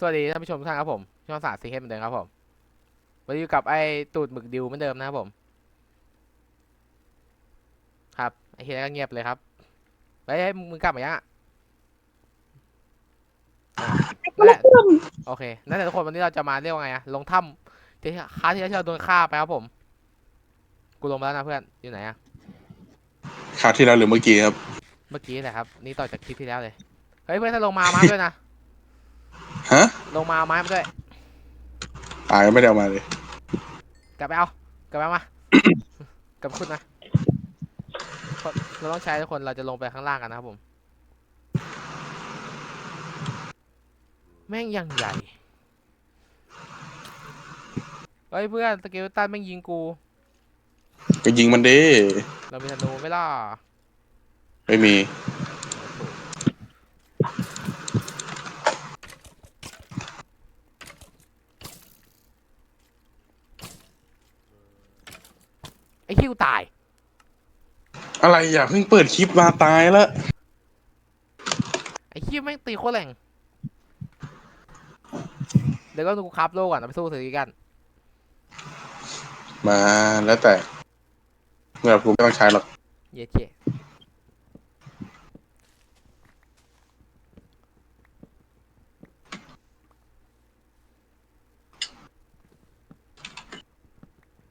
สวัสดีท่านผู้ชมทุกท่านครับผม ช่องสารซีเฮดเหมือนเดิมครับผม วันนี้อยู่กับไอ้ตูดหมึกดิวเหมือนเดิมนะครับผม ครับ ไอ้เฮียก็เงียบเลยครับไปให้มึงกลับมายังอะอะนั่นแหละโอเค นั่นแหละทุกคนวันนี้เราจะมาเรียกว่าไงอะลงถ้ำที่ค้าที่เราโดนฆ่าไปครับผม กูลงมาแล้วนะเพื่อน อยู่ไหนอะคราวที่แล้วหรือเมื่อกี้ครับ เมื่อกี้แหละครับ นี่ต่อจากคลิปที่แล้วเลย เฮ้ยเพื่อนถ้าลงมาเอาไม้มาด้วยนะ ฮะลงมาเอาไม้มาด้วยอ่ายังไม่ได้เอามาเลยกลับไปเอากลับไปเอามากลับไปขึ้นนะคนเราต้องใช้ทุกคนเราจะลงไปข้างล่างกันนะครับผม แม่งยังใหญ่เฮ้ยเพื่อนสเกลตันแม่งยิงกู ก็ยิงมันดิเรามีธนูไหม่ล่ะไม่มี ไอ้ที่กูตาย อะไรอย่าเพิ่งเปิดคลิปมาตายแล้วไอ้ที่แม่งตีโคตรแรงเดี๋ยวก็ดูครับโลก่อนเอาไปสู้ถือกัน มาแล้วแต่เมื่อผมไม่ต้องใช้หรอกเย้เจ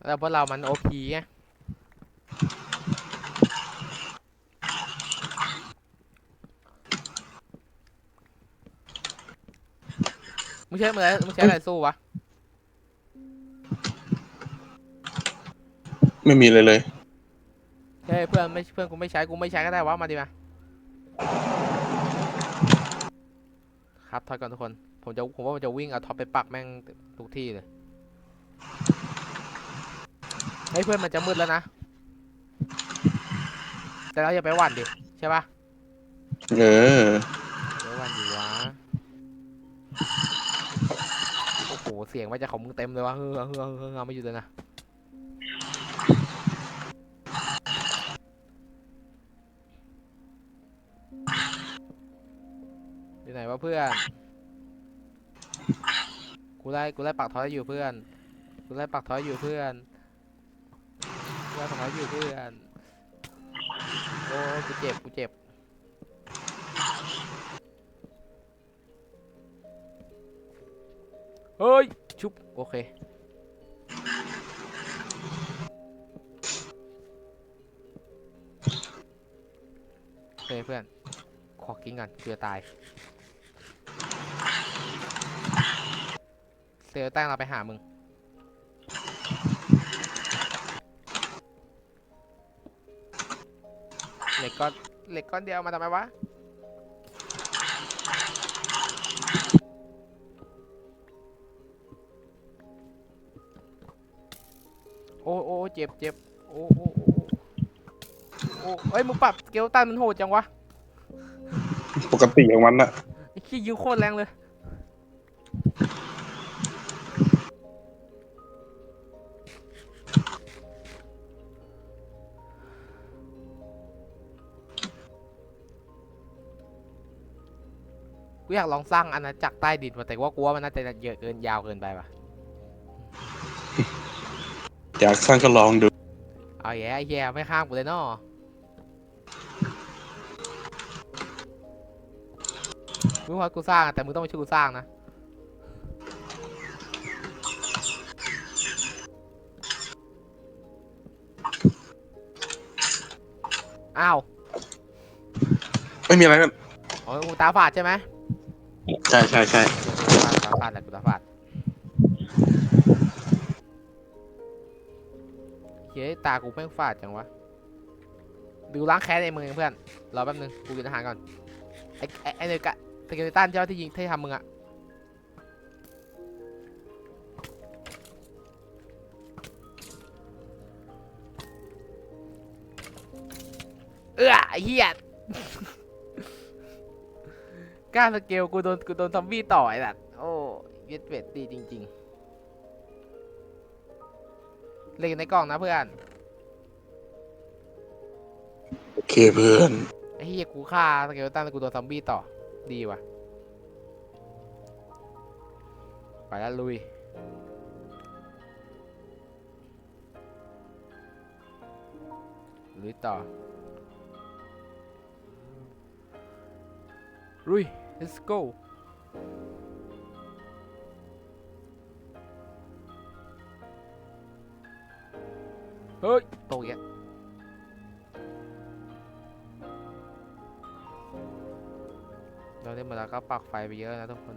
แล้วพวกเรามันโอพีไง มึงใช้มืออะไรมึงใช้อะไรสู้วะ ไม่มีเลยเลย เฮ้ยเพื่อนไม่เพื่อนกูไม่ใช้กูไม่ใช้ก็ได้วะมาดิมา ครับถอยก่อนทุกคน ผมจะผมว่ามันจะวิ่งเอาท็อปไปปักแม่งทุกที่เลย เฮ้ยเพื่อนมันจะมืดแล้วนะ แต่เราอย่าไปหวั่นดิใช่ปะเออ เดี๋ยวหวั่นอยู่วะโอ้โหเสียงมาจากของมึงเต็มเลยวะเฮ้อเฮ้อเฮ้อเฮ้อไม่หยุดเลยนะอยู่ไหนวะเพื่อน กูไล่กูไล่ปักท้อยอยู่เพื่อน กูไล่ปักท้อยอยู่เพื่อนกูไล่ปักท้อยอยู่เพื่อน โอ้กูเจ็บกูเจ็บ เฮ้ย ชุบ โอเค โอเคเพื่อน ขอกินก่อนเกือตาย เซลลตั้งเราไปหามึง เหล็กก้อนเหล็กก้อนเดียวมาทำไมวะ อ้โอ้เจ็บเจ็บโอ้โอ้โอ้โอ้เอ้ยมึงปรับสเกลตันมันโหดจังวะปกติของมันอะไอ้ขี้ยิวโคตรแรงเลย กูอยากลองสร้างอาณาจักรใต้ดินว่ะแต่ว่ากูว่ามันน่าจะเยอะเกินยาวเกินไปว่ะ อยากสร้างก็ลองดู เอาแย่แย่ไม่ข้ามกูเลยเนาะมึงว่ากูสร้างอะแต่มึงต้องไม่ช่วยกูสร้างนะ อ้าว ไม่มีอะไรกันอ๋อกูตาฝาดใช่ไหม ใช่ใช่ใช่ตาฝาดแหละกูตาฝาด เฮ้ยตากูแม่งฝาดจังวะดูล้างแค้นในมือเพื่อนรอแป๊บนึงกูกินอาหารก่อนไอ้ไอ้ไอ้เนยกะสเกเลตันเจ้าที่ยิงที่ทำมึงอะเออไอ้เหี้ยกล้าสเกลกูโดนกูโดนซอมบี้ต่อยแบบโอ้เย็ดเป็ดดีจริง ๆ เล่นในกล่องนะเพื่อนโอเคเพื่อนไอ้เหี้ยกูฆ่าสเกลตันแต่กูโดนซอมบี้ต่อ ดีว่ะ ไปแล้วลุย ลุยต่อ ลุย let's go เฮ้ยตกอีกแล้วเราได้มาแล้วก็ปักไฟไปเยอะนะทุกคน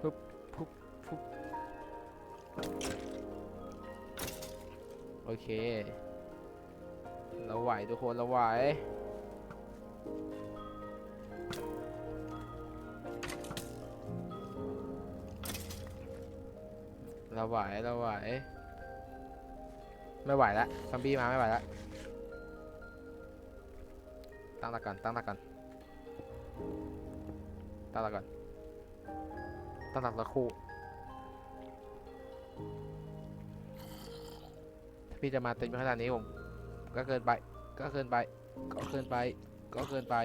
ปุ๊บปุ๊บปุ๊บโอเค เราไหวทุกคน เราไหว เราไหวเราไหวไม่ไหวแล้วซอมบี้มาไม่ไหวแล้วตั้งหลักก่อนตั้งหลักก่อนตั้งหลักก่อนตั้งหลักสักครู่ถ้าพี่จะมาเต็มขนาดนี้ผมก็เกินไป ก็เกินไป ก็เกินไป ก็เกินไป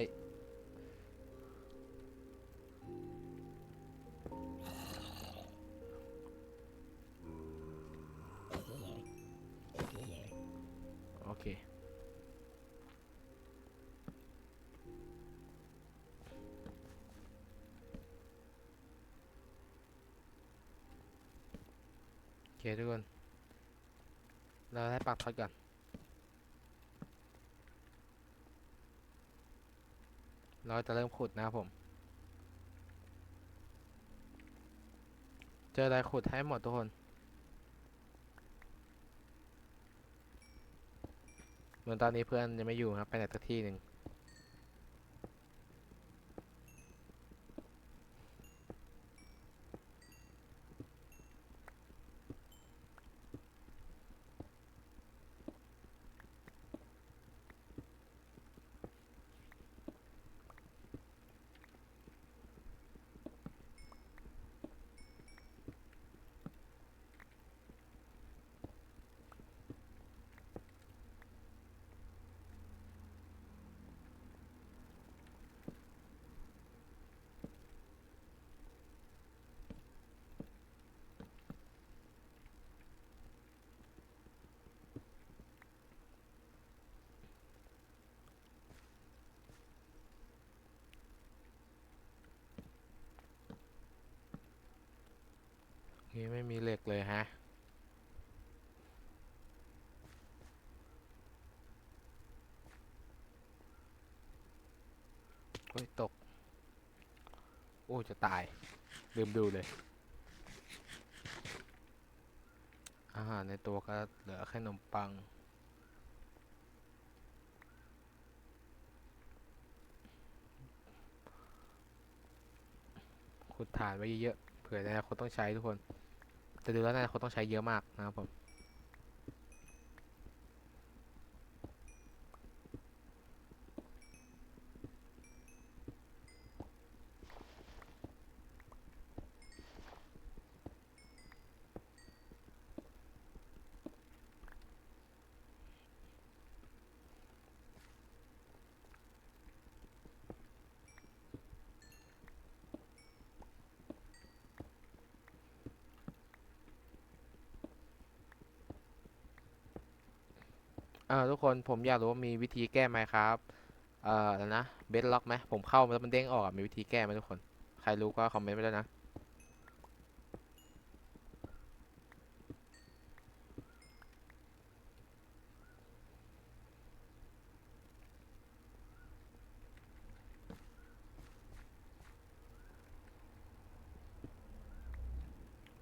คทุกคน เราให้ปักท็อตก่อน เราจะเริ่มขุดนะครับผม เจออะไรขุดให้หมดทุกคน เหมือนตอนนี้เพื่อนยังไม่อยู่ครับ ไปไหนสักที่หนึ่ง นี่ไม่มีเหล็กเลยฮะ โอ้ย ตก โอ้จะตาย ลืมดูเลย อาหารในตัวก็เหลือแค่ขนมปังขุดฐานไว้เยอะๆเผื่อในอนาคตต้องใช้ทุกคน แต่ดูแล้วน่าจะคนต้องใช้เยอะมากนะครับผม ทุกคนผมอยากรู้ว่ามีวิธีแก้ไหมครับ เอ่อแล้วนะเบสล็อกไหมผมเข้ามาแล้วมันเด้งออกมีวิธีแก้ไหมทุกคน ใครรู้ก็คอมเมนต์ไว้ด้วนะ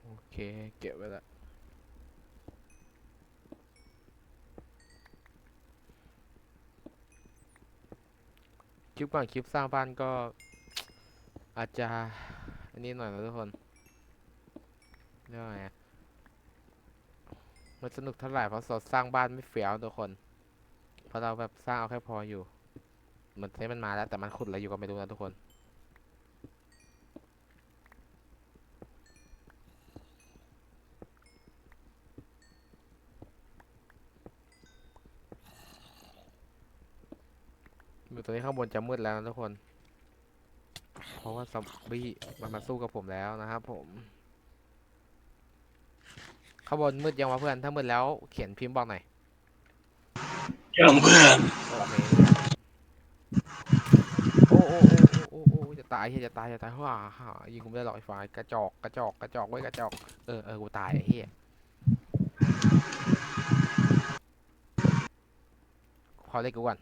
โอเคเก็บไว้ละ ลิปก่อนคลิปสร้างบ้านก็ อาจจะอันนี้หน่อยนะทุกคนเรียกว่าไงอะมันสนุกเท่าไหร่เพราะสดสร้างบ้านไม่เฟี้ยวทุกคนเพราะเราแบบสร้างเอาแค่พออยู่เหมือนเซมันมาแล้วแต่มันขุดอะไรอยู่ก็ไม่รู้นะทุกคน ตอนนี้ ข้างางบนจะมืดแล้วนะทุกคน เพราะว่าซอมบี้มันมาสู้กับผมแล้วนะครับผมข้างบนมืดยังวะเพื่อน ถ้ามืดแล้วเขียนพิมพ์บอกหน่อยยังเพื่อนโอเคโอ้โอ้โอ้โอ้โอ้โอ้จะตายเฮียจะตายจะตายว้าฮ่ายิงกูไม่ได้หรอกไอ้ฝ่ายกระจอกกระจอกกระจอกไว้ยกระจอกเออเออกูตายไอ้เฮียพอเล่นกูก่อน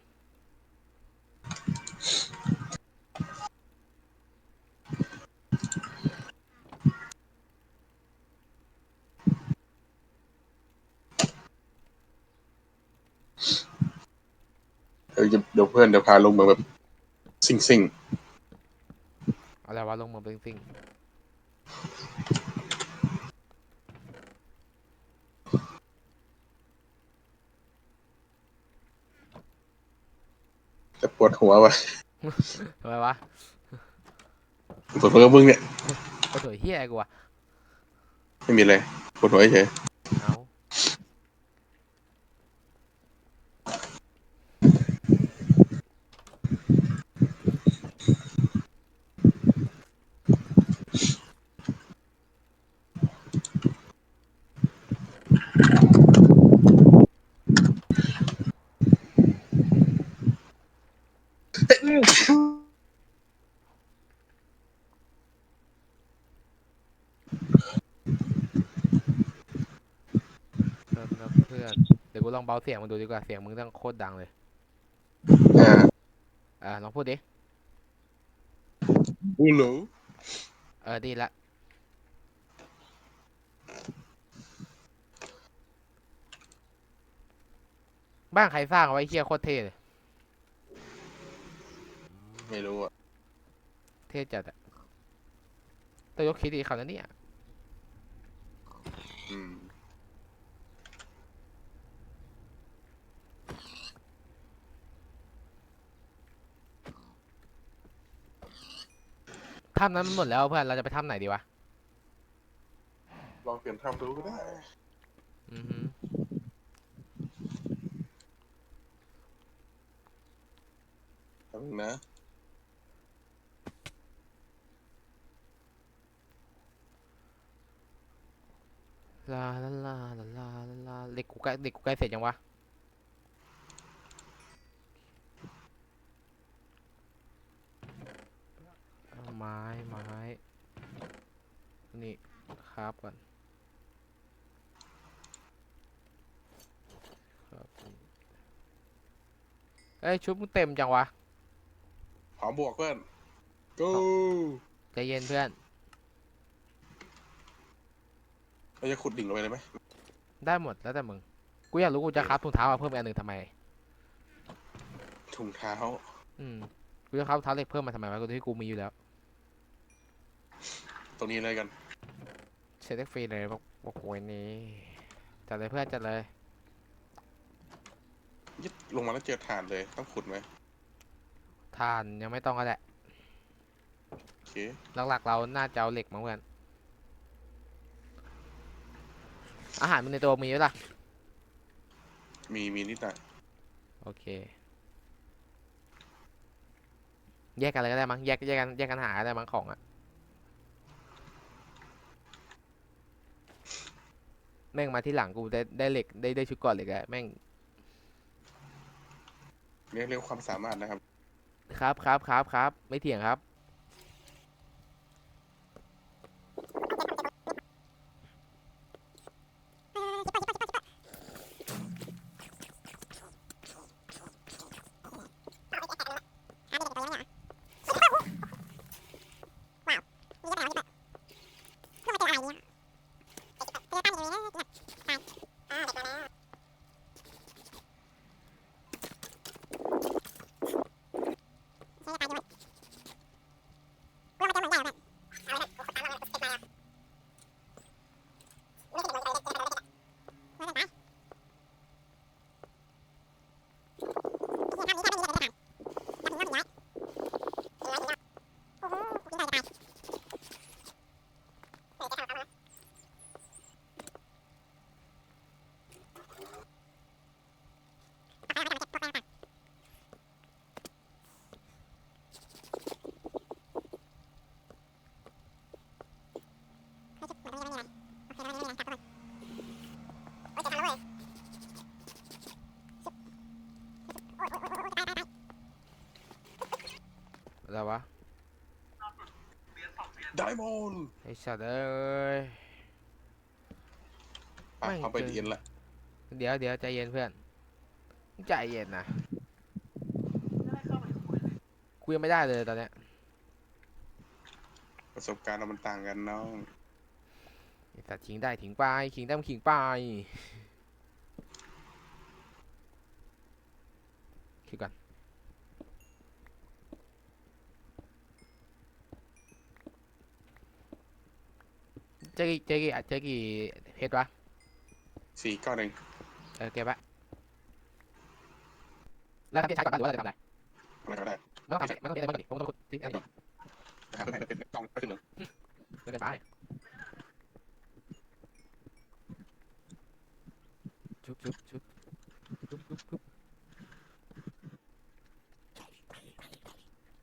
เดี๋ยวจะเดี๋ยวเพื่อนเดี๋ยวพาลงมาแบบซิ่งซิ่งอะไรวะลงมาเป็นสิ่งๆจะปวดหัววะทำไมวะปวดหัวกับมึงเนี่ยก็ถวยเฮียกูวะไม่มีอะไรปวดหัวเฉยเอา เริ่มแล้วเพื่อนเดี๋ยวกูลองเบาเสียงมึงดูดีกว่าเสียงมึงต้องโคตรดังเลยอ่าอ่าลองพูดดิอูโหลเออดีละบ้านใครสร้างเอาไว้เฮียโคตรเท่เลยไม่รู้อะเท่จัดอะตัวยกคิดดีเขานะเนี่ยอืม ถ้ำนั้นมันหมดแล้วเพื่อนเราจะไปถ้ำไหนดีวะลองเปลี่ยนทำดูก็ได้ อือฮึทำนะ ลาลาลาลาลาลาลาเด็กกูใกล้เด็กกูใกล้เสร็จยังวะ เอา ไม้ไม้นี่ครับก่อนครับเอ้ยชุดมึงเต็มจังวะพร้อมบวกเพื่อน go ใจเย็นเพื่อน เราจะขุดดิ่งลงไปเลยไหมได้หมดแล้วแต่มึง กูอยากรู้กูจะครับถุงเท้ามาเพิ่มอีกอันหนึ่งทำไม ถุงเท้า อืม กูจะครับถุงเท้าเหล็กเพิ่มมาทำไมวะกูที่กูมีอยู่แล้ว ตรงนี้เลยกันเช็คฟรีเลยบอกบอกโอ้ยนี่จัดเลยเพื่อนจัดเลย ยึดลงมาแล้วเจอฐานเลยต้องขุดไหมทานยังไม่ต้องก็แหละโอเคหลักๆเราน่าจะเอาเหล็กมาเพื่อนอาหารมันในตัวมีไหมล่ะ มีมีนิดหน่อยโอเค แยกกันเลยก็ได้มั้งแยกแยกกันแยกกันหาก็ได้มั้งของอะ แม่งมาที่หลังกูได้ได้เหล็กได้ได้ชุดเก่อนเหล็กอะแม่งเรียกเรียกความสามารถนะครับ ครับครับครับครับ ไม่เถียงครับ สัตว์เอ้ย ไปไม่เอาไปเจอเรียนละเดี๋ยวเดี๋ยวใจเย็นเพื่อนใจเย็นนะคุยงไม่ได้เลยตอนเนี้ยประสบการณ์เรามันต่างกันน้องไอ้สัตว์ขิงได้ถิงไปขิงได้มันขิงไปคิดก่อนเจ อกี่เจอกี่เจอกี่เพชรวะสี่เก้าหนึ่งเออเก็บไว้แล้วทำเพชรใช้ก่อนปะหรือว่าเราจะทำอะไรอะไรก็ได้ไม่ต้องทำเพชรไม่ต้องเพชรไม่ต้องดิผมต้องพูดที่อันนี้หาเพื่อนเป็นกองไปขึ้นหนึ่งไม่เป็นไรชุบชุบชุบชุบชุบชุบ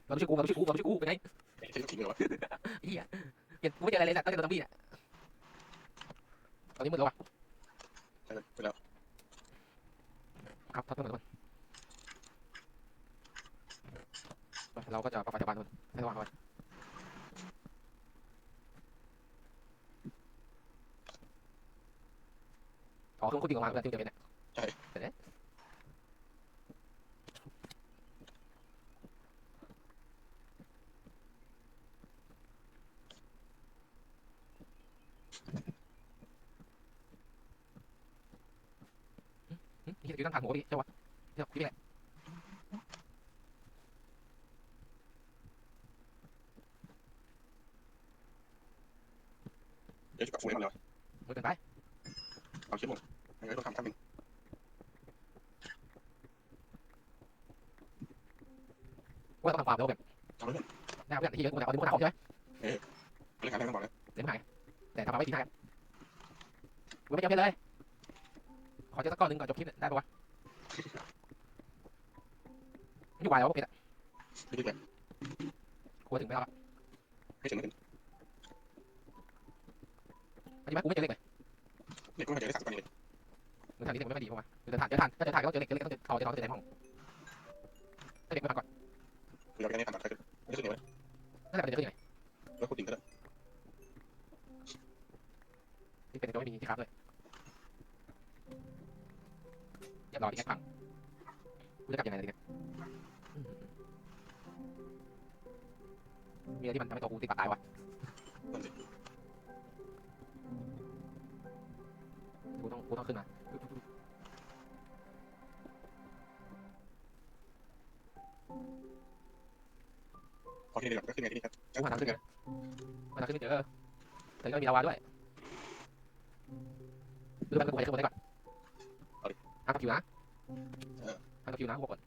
เราไม่ใช่กูเราไม่ใช่กูเราไม่ใช่กูเป็นไงไอ้ที่ทิ้งเลยวะเฮียเห็นกูไม่เจออะไรเลยสัตว์ตั้งแต่โดนซอมบี้น่ะ ตอนนี้มืดแล้ววะไปแล้วครับทับเพื่อนก่อนเราก็จะประกาศจากบ้านคนให้ระวังเอาไว้อ๋อเครื่องคุยออกมาเพื่อนที่จะเป็นเนี่ยเสร็จแล้ว หึนี่คือตั้งทางหัวพี่เจ้าวะเจ้าพี่แหละเดี๋ยวจะกลับฟูให้มันเลยวะมือเกินไปเอาคลิปหมดไม่งั้นต้อ อบหนึ่งการให้มันบอกเลยเดี๋ยวไม่หายแต่ทำมาไว้ทีหน้ากูไม่จำเป็นเลยขอเจอสักก้อนจบคลิปเนี่ยได้ปะวะ ไม่อยู่ไหวแล้วพวกเพชรอะ ลาวาด้วยหรือมันก็ควรจะขึ้นมาได้ก่อนห้ามกับผิวนะห้ามกับผิวนะกูบอกก่อน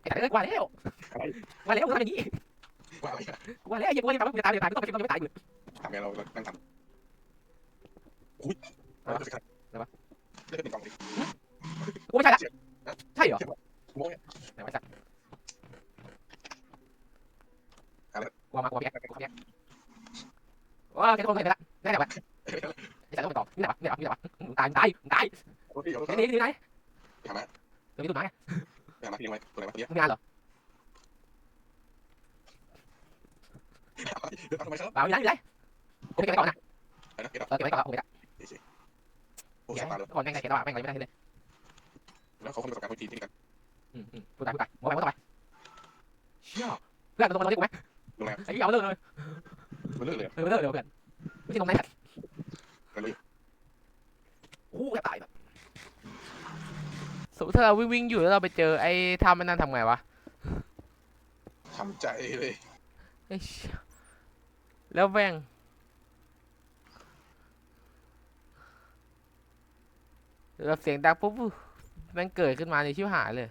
ไอ้แต่เอ้ยกว่าแล้วอะไรกว่าแล้วกูทำอย่างนี้ว่าอะไรกันกว่าแล้วไอ้เหี้ยังกูว่าจะทำให้กูจะตายจะตายกูต้องไปคิดว่าจะไม่ตายกูทำไงเรานั่งทำอุ้ยเราจะขัดเลือกเป็น กองเลยกูไม่ใช่ละใช่เหรอกูโม้เนี่ยไหนวะจัดกลัวมากลัวพี่แอ๊กกลัวพี่แอ๊กว้าวแกทุกคนเห็นไปละได้ไหนวะไอ้จัดต้องไปต่อนี่ไหนวะนี่ไหนวะนี่ไหนวะมึงตายมึงตายมึงตายโอ้ยเดี๋ยวนี่นี่นี่ไหนไปหามาเดี๋ยวมีตุ่มไม้ไปหามาที่ยังไงตัวไหนมาตัวนี้มึงงานเหรอเดี๋ยวทำไมครับเปล่ามีไหนมีไหนกูไม่เก็บไว้ก่อนนะไปนะเดี๋ยวเออเก็บไว้ก่อนโอเคละ โอ้เดี๋ยยวตาเลยก่อนแม่งไงเก็บไว้แม่งอะไรไม่ได้เลยแล้วเขาคนประสบการณ์คนจีนที่กันอืมอืมกูตายกูตายมองไปมองไปเชี่ยเพื่อนมันลงมาลงที่กูไหมโรงแรมไอ้ยี่เอาเลิกเลยมันเลิกเลยเออเลิกเลยเพื่อนไม่ใช่ลงไหนมันเลยโอ้แกตายแบบสมมติถ้าเราวิ่งวิ่งอยู่แล้วเราไปเจอไอ้ถ้ำมันนั่นทำไงวะทำใจเลยไอ้เชี่ยแล้วแม่ง เราเสียงดังปุ๊บแม่งเกิดขึ้นมาในชิวหายเลย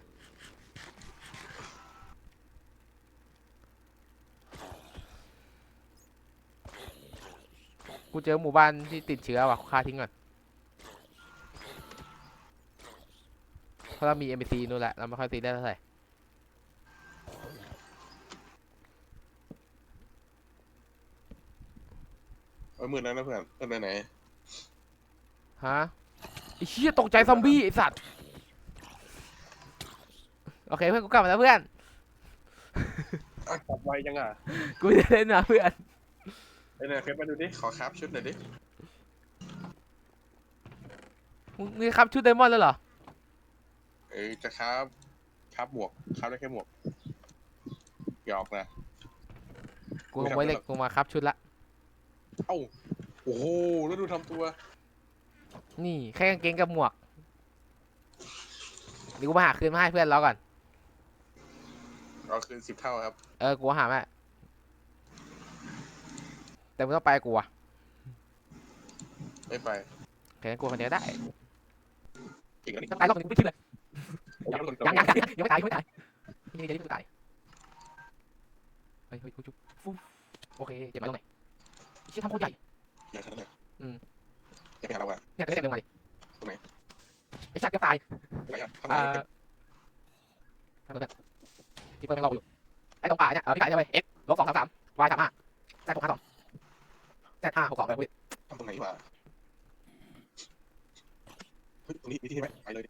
กูเจอหมู่บ้านที่ติดเชื้อว่ะฆ่าทิ้งก่อนเพราะเรามี NPC นู่นแหละ เราไม่ค่อยตีได้เท่าไหร่มเอามือนั้นนะเพื่อนเพื่อนไปไหน ฮะ ไอ้เชี่ยตกใจซอมบี้ไอ้สัตว์ โอเคเพื่อนกูกลับมาแล้วเพื่อน อะกลับไวจังอะกูจะเล่นนะเพื่อน ไอ้เนี่ยเคยมาดูดิ ขอครับชุดหน่อยดิ มึงมีครับชุดไดมอนด์แล้วเหรอ เอ้ยจะครับครับหมวกครับได้แค่หมวกหยอกนะ กูคงไว้เล็กกูมาครับชุดละ เอ้า โอ้โห แล้วดูทำตัว นี่แค่กางเกงกับหมวกเดี๋ยวกูมาหาคืนมาให้เพื่อนรอก่อน เราคืนสิบเท่าครับ เออ กูหาแม่แต่มึงต้องไปกูอะไม่ไปโอเคงั้นกูคนเดียวได้เก่งแล้วนี่ตายรอบหนึงกูไม่ทิ้งเลยยัยังงยังยังยังยังไม่ตายยังไม่ตายยังยังยังไม่ตายเฮ้ยเฮ้ยกูจุ๊บฟูโอเคเจ็บไหมตรงไหนเชี่ยทำโคตรใหญ่ยังขนาดนั้นอืม ยังไปหาเราอะเนี่ยเต็มเต็มลงมาดิตรงไหนไอ้ชักจะตายไปไหนอะทำไมอ่าทำแบบที่เปิดแม่งรออยู่ไอ้ตรงป่าเนี่ยเออพี่ไก่จะไป x ลบสองสามสาม y สามห้า z หกห้าสอง z ห้าหกสองไปกูทำตรงไหนวะเฮ้ยตรงนี้มีที่ไหมไปเลย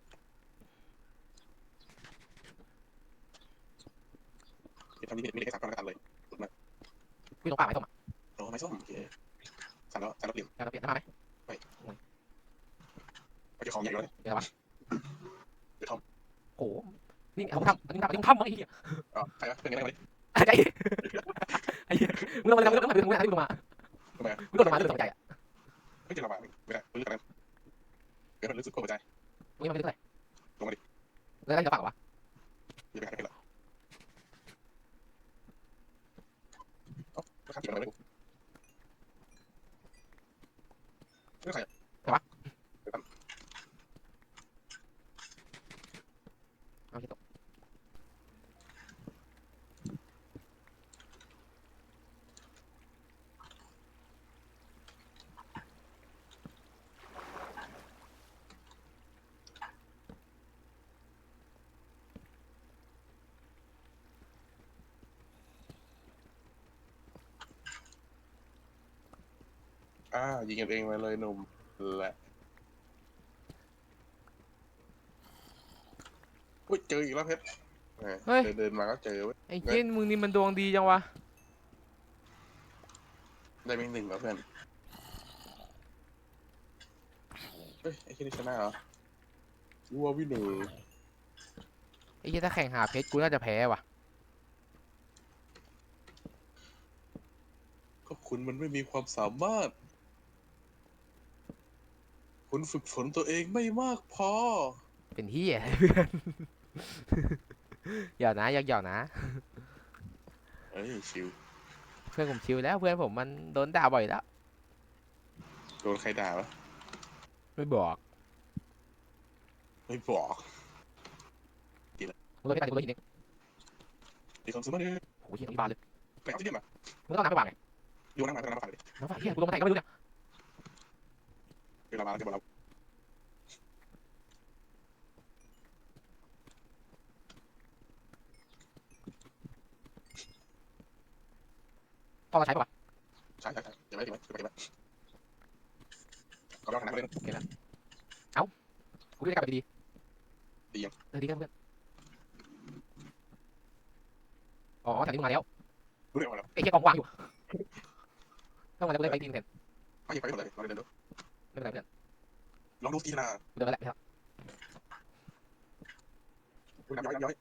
เดี๋ยวทำนี้มีเอกสารประกันเลยกูตรงป่าไหมตรงอะโอ้ไม่ส้มโอเคสั่นแล้วสั่นแล้วเปลี่ยนจะเปลี่ยนได้ไหม จ้าของใหญ่เลยเดี๋ยววะเดี๋ยวทอมโอ้โหนี่เขาทำอันนี้ทำอันนี้ทำมั้งไอ้เหี้ยอ๋อใครวะเป็นไงบ้างดิใจไอ้เหี้ยมึงลงมาเลยมึงลงมาเลยมึงลงมามึงลงมาทำไมมึงโดดลงมาเลยตกใจอะไม่เจอระบาดไม่ได้รู้กันนั้นเดี๋ยวมันรู้สึกโกรธใจมึงยังไม่ได้เท่าไหร่ลงมาดิแล้วได้จะปากวะอย่าไปหาใครหรอกเอ้าแล้วข้ามกี่มาเลยกูไม่ใคร อ่ายิงกันเองมาเลยหนุ่มแหละอุ้ยเจออีกแล้วเพชรแหมเดินเดินมาก็เจอเว้ยไอ้เหี้ยมึงนี่มันดวงดีจังวะ ได้เป็นหนึ่งแล้วเพื่อนเฮ้ยไอ้ที่นี่ชนะเหรอวัววินเนอร์ไอ้เหี้ยถ้าแข่งหาเพชรกูน่าจะแพ้ว่ะ ก็คุณมันไม่มีความสามารถ คุณฝึกฝนตัวเองไม่มากพอ เป็นเหี้ยเพื่อนอย่านะอยากหยอกนะ เอ้ยชิวเพื่อนผมชิวแล้วเพื่อนผมมันโดนด่าบ่อยแล้วโดนใครด่าวะไม่บอกไม่บอกมึงโดนไม่ตายกูโดนหินเองดีความสามารถเนี่ยโอ้ยเหี้ยต้องบานเลยไปเอาที่นี่มามึงต้องน้ำไปวางไงโยนน้ำมาก็น้ำมาฝากเลยน้ำฝาเหี้ยกูลงมาไหนก็ไม่รู้เนี่ย เวลามาแล้วจะบอกเราพอเราใช้ปะวะใช่ใช่ใช่เดี๋ยวไว้เดี๋ยวไว้เดี๋ยวไว้เดี๋ยวไว้ขอลองน้ำมาเลยนะกูจะกลับไปดีดียังเออดีกันเพื่อนอ๋อแถวนี้มาแล้วรู้เรื่องแล้วไอ้เหี้ยกองวางอยู่ต้องมาแล้วกูเลยไปดีนแทนไม่ไปหมดเลยลองเดินดู ไม่เป็นไรเพื่อนลองดูทีละกูเดินมาแล้วไม่ครับดูน้ำย้อยย้อย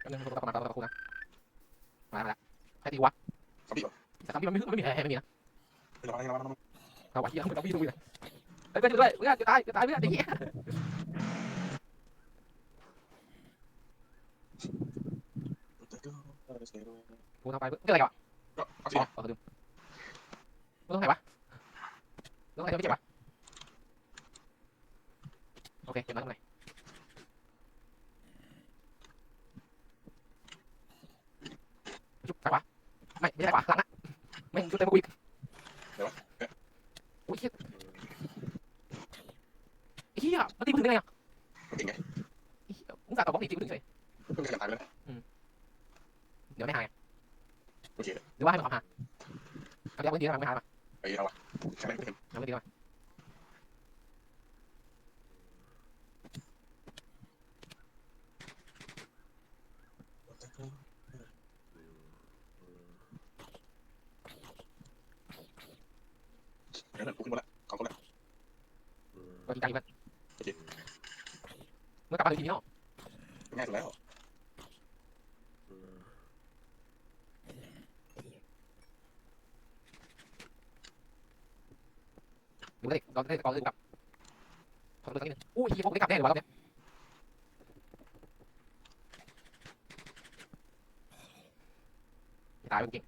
แป๊บนึงกูต้องมาต้องมากูนะมาแล้วมาแล้วใครตีวะสองปีเหรอแต่ทำที่มันไม่ไม่มีอะไรไม่มีนะเดี๋ยวเราเราเราเอาวะเหี้ยมึงเอาพี่ดูเลยเฮ้ยเพื่อนช่วยด้วยเพื่อนจะตายจะตายเพื่อนไอ้เหี้ยกูทำไปเพื่อนอะไรกันวะก็เอาอ๋สิอเออลืมมึงต้องไหนวะ มึงต้องไหนไม่เจ็บวะโอเคเจ็บแล้วตรงไหนจุ๊บไปวะไม่ไม่ใช่ขวาหลังนะไม่งจุ๊บเต็มกูอีกโอ้ยเ bị đâu rồi nắm đi thôi Để lên của kinh qua lại, còn con lại Rồi, chị cay vậy Chị Mới cặp ba thứ gì nhớ Nghe rồi lẽ hả? ดูเลขตอนเลขกองอื่นกลับขอดูสักนิดนึงอู้ยี่หกได้กลับแน่เลยวะรอบเนี้ยตายจริง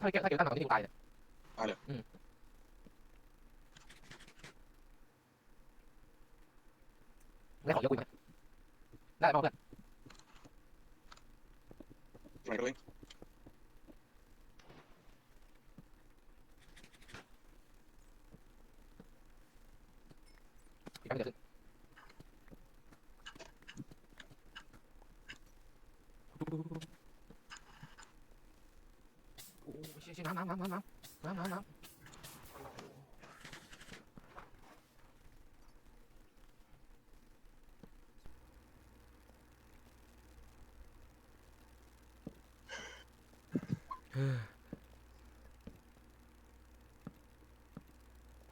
ถ้าเกิดถ้าเกิดตั้งหลังนี่กูตายเลยตายเลย อืมได้ของเยอะกูไหมได้มาเพื่อน Struggling. Oh, shit, shit, nah, nah, nah, nah, nah, nah, nah.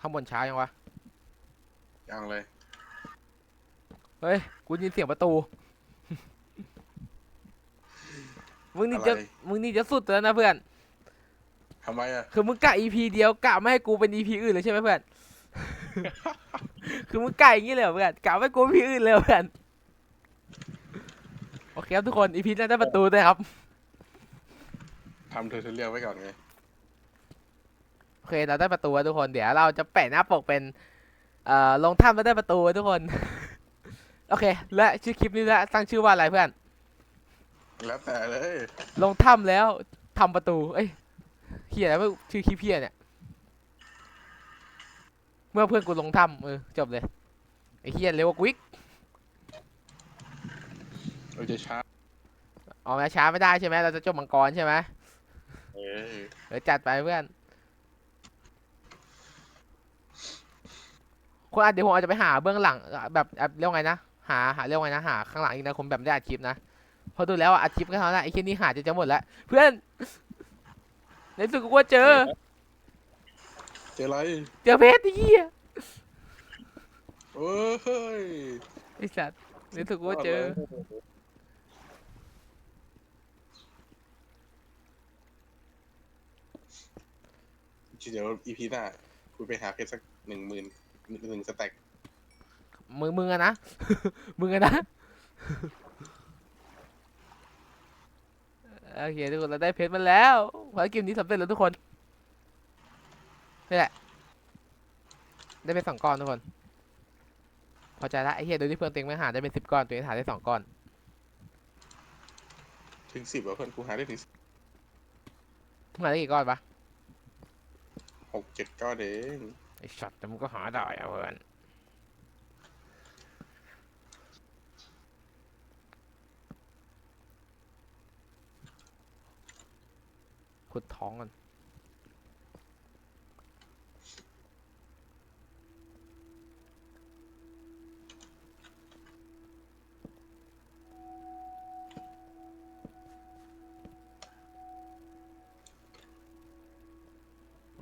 ข้างบนช้ายังวะ ยังเลย เฮ้ย กูได้ยินเสียงประตู มึงนี่อะไรจะมึงนี่จะสุดแล้วนะเพื่อน ทำไมอะคือมึงกะ EP เดียวกะไม่ให้กูเป็น EP อื่นเลยใช่ไหมเพื่อน คือมึงกะอย่างนี้เลยเหรอเพื่อนกะไม่ให้กู EP อื่นเลยเหรอเพื่อน โอเคครับทุกคน EP หน่าได้ประตูด้วยครับ ทำเธอเธอเรียกไว้ก่อนไง โอเคเราได้ประตูแล้วทุกคนเดี๋ยวเราจะแปะหน้าปกเป็นเอ่อลงถ้ำแล้วได้ประตูทุกคน โอเค และชื่อคลิปนี้ละตั้งชื่อว่าอะไรเพื่อน แล้วแต่เลย ลงถ้ำแล้วทำประตู เอ้ยเฮียอะไรวะชื่อคลิปเฮียเนี่ย เมื่อเพื่อนกูลงถ้ำเออจบเลยไอ้เฮียเร็วกว่ากูอีกเราจะช้า ออกมาช้าไม่ได้ใช่ไหมเราจะจบมังกรใช่ไหม เออเดี๋ยวจัดไปเพื่อนคนอาจเดี๋ยวผมอาจจะไปหาเบื้องหลังแบบแบบเรียกว่าไงนะหาหาเรียกว่าไงนะหาข้างหลังอีกนะผมแบบไม่ได้อัดคลิปนะเพอดูแล้วอะอัดคลิปก็เท่านั้นแหละไอ้แค่นี้หาจะจะหมดแล้วเพื่อนในที่สุดกูก็เจอ เจออะไรเจอเพชรไอ้เหี้ยโอ้ยเฮ้ยไอ้สัตว์ในที่สุดกูก็เจอ เดี๋ยวอีพีหน้ากูไปหาเพชรสักหนึ่งหมื่นหนึ่งสแต็กมึงมึงอะนะ มึงอะนะโอเคทุกคนเราได้เพชรมาแล้วภารกิจนี้สำเร็จแล้วทุกคนนี่แหละ ได้เป็นสองก้อนทุกคน พอใจละไอ้เหี้ยดูที่เพื่อนเต็งไม่หาได้เป็นสิบก้อนตัวเองหาได้สองก้อน ถึงสิบอะเพื่อนกูหาได้ถึงหาได้กี่ก้อนปะ หกเจ็ดก้อนเองไอ้ช็อตแต่มึงก็หาได้อะเพื่อนขุดท้องกัน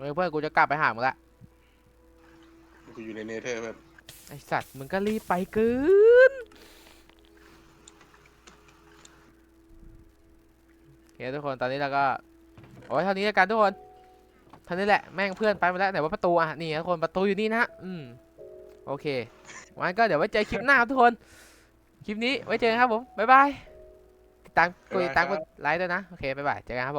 เออเพื่อนกูจะกลับไปหามึงละกูอยู่ในเนเธอร์เพื่อนไอสัตว์มึงก็รีบไปเกินโอเคทุกคนตอนนี้เราก็โอ้ยเท่านี้แล้วกันทุกคนเท่านี้แหละแม่งเพื่อนไปหมาแล้วไหนว่าประตูอะนี่ทุกคนประตูอยู่นี่นะอืมโอเควันก็เดี๋ยวไว้เจอคลิปหน้าครับทุกคนคลิปนี้ไว้เจอกันครับผมบ๊ายบายติดตามกดติดตามกดไลค์ด้วยนะโอเคบ๊ายบายเจอกันครับผม